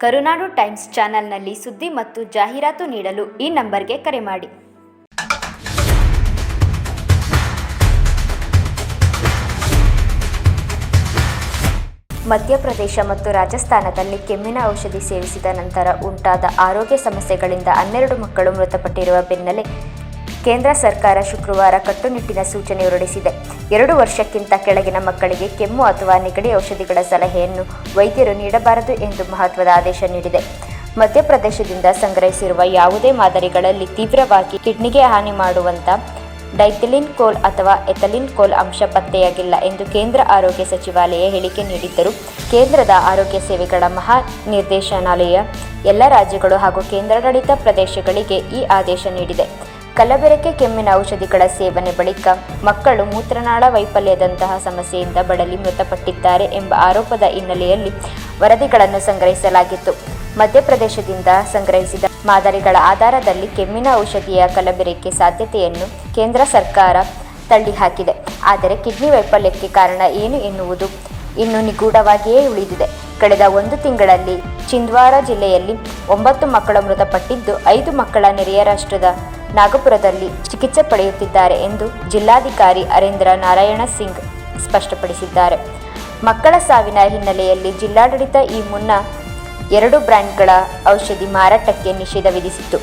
ಕರುನಾಡು times ಚಾನೆಲ್ನಲ್ಲಿ ಸುದ್ದಿ ಮತ್ತು ಜಾಹೀರಾತು ನೀಡಲು ಈ ನಂಬರ್ಗೆ ಕರೆ ಮಾಡಿ. ಮಧ್ಯಪ್ರದೇಶ ಮತ್ತು ರಾಜಸ್ಥಾನದಲ್ಲಿ ಕೆಮ್ಮಿನ ಔಷಧಿ ಸೇವಿಸಿದ ನಂತರ ಉಂಟಾದ ಆರೋಗ್ಯ ಸಮಸ್ಯೆಗಳಿಂದ ಹನ್ನೆರಡು ಮಕ್ಕಳು ಮೃತಪಟ್ಟಿರುವ ಬೆನ್ನಲ್ಲೇ ಕೇಂದ್ರ ಸರ್ಕಾರ ಶುಕ್ರವಾರ ಕಟ್ಟುನಿಟ್ಟಿನ ಸೂಚನೆ ಹೊರಡಿಸಿದೆ. ಎರಡು ವರ್ಷಕ್ಕಿಂತ ಕೆಳಗಿನ ಮಕ್ಕಳಿಗೆ ಕೆಮ್ಮು ಅಥವಾ ನೆಗಡಿ ಔಷಧಿಗಳ ಸಲಹೆಯನ್ನು ವೈದ್ಯರು ನೀಡಬಾರದು ಎಂದು ಮಹತ್ವದ ಆದೇಶ ನೀಡಿದೆ. ಮಧ್ಯಪ್ರದೇಶದಿಂದ ಸಂಗ್ರಹಿಸಿರುವ ಯಾವುದೇ ಮಾದರಿಗಳಲ್ಲಿ ತೀವ್ರವಾಗಿ ಕಿಡ್ನಿಗೆ ಹಾನಿ ಮಾಡುವಂಥ ಡೈಥಿಲಿನ್ ಕೋಲ್ ಅಥವಾ ಎಥಲಿನ್ ಕೋಲ್ ಅಂಶ ಪತ್ತೆಯಾಗಿಲ್ಲ ಎಂದು ಕೇಂದ್ರ ಆರೋಗ್ಯ ಸಚಿವಾಲಯ ಹೇಳಿಕೆ ನೀಡಿದ್ದರು, ಕೇಂದ್ರದ ಆರೋಗ್ಯ ಸೇವೆಗಳ ಮಹಾ ನಿರ್ದೇಶನಾಲಯ ಎಲ್ಲ ರಾಜ್ಯಗಳು ಹಾಗೂ ಕೇಂದ್ರಾಡಳಿತ ಪ್ರದೇಶಗಳಿಗೆ ಈ ಆದೇಶ ನೀಡಿದೆ. ಕಲಬೆರಕೆ ಕೆಮ್ಮಿನ ಔಷಧಿಗಳ ಸೇವನೆ ಬಳಿಕ ಮಕ್ಕಳು ಮೂತ್ರನಾಳ ವೈಫಲ್ಯದಂತಹ ಸಮಸ್ಯೆಯಿಂದ ಬಳಲಿ ಮೃತಪಟ್ಟಿದ್ದಾರೆ ಎಂಬ ಆರೋಪದ ಹಿನ್ನೆಲೆಯಲ್ಲಿ ವರದಿಗಳನ್ನು ಸಂಗ್ರಹಿಸಲಾಗಿತ್ತು. ಮಧ್ಯಪ್ರದೇಶದಿಂದ ಸಂಗ್ರಹಿಸಿದ ಮಾದರಿಗಳ ಆಧಾರದಲ್ಲಿ ಕೆಮ್ಮಿನ ಔಷಧಿಯ ಕಲಬೆರಕೆ ಸಾಧ್ಯತೆಯನ್ನು ಕೇಂದ್ರ ಸರ್ಕಾರ ತಳ್ಳಿಹಾಕಿದೆ. ಆದರೆ ಕಿಡ್ನಿ ವೈಫಲ್ಯಕ್ಕೆ ಕಾರಣ ಏನು ಎನ್ನುವುದು ಇನ್ನು ನಿಗೂಢವಾಗಿಯೇ ಉಳಿದಿದೆ. ಕಳೆದ ಒಂದು ತಿಂಗಳಲ್ಲಿ ಚಿಂದ್ವಾರ ಜಿಲ್ಲೆಯಲ್ಲಿ ಒಂಬತ್ತು ಮಕ್ಕಳು ಮೃತಪಟ್ಟಿದ್ದು, ಐದು ಮಕ್ಕಳ ನೆರೆಯ ರಾಷ್ಟ್ರದ ನಾಗಪುರದಲ್ಲಿ ಚಿಕಿತ್ಸೆ ಪಡೆಯುತ್ತಿದ್ದಾರೆ ಎಂದು ಜಿಲ್ಲಾಧಿಕಾರಿ ಅರೇಂದ್ರ ನಾರಾಯಣ ಸಿಂಗ್ ಸ್ಪಷ್ಟಪಡಿಸಿದ್ದಾರೆ. ಮಕ್ಕಳ ಸಾವಿನ ಹಿನ್ನೆಲೆಯಲ್ಲಿ ಜಿಲ್ಲಾಡಳಿತ ಈ ಮುನ್ನ ಎರಡು ಬ್ರ್ಯಾಂಡ್ಗಳ ಔಷಧಿ ಮಾರಾಟಕ್ಕೆ ನಿಷೇಧ ವಿಧಿಸಿತ್ತು.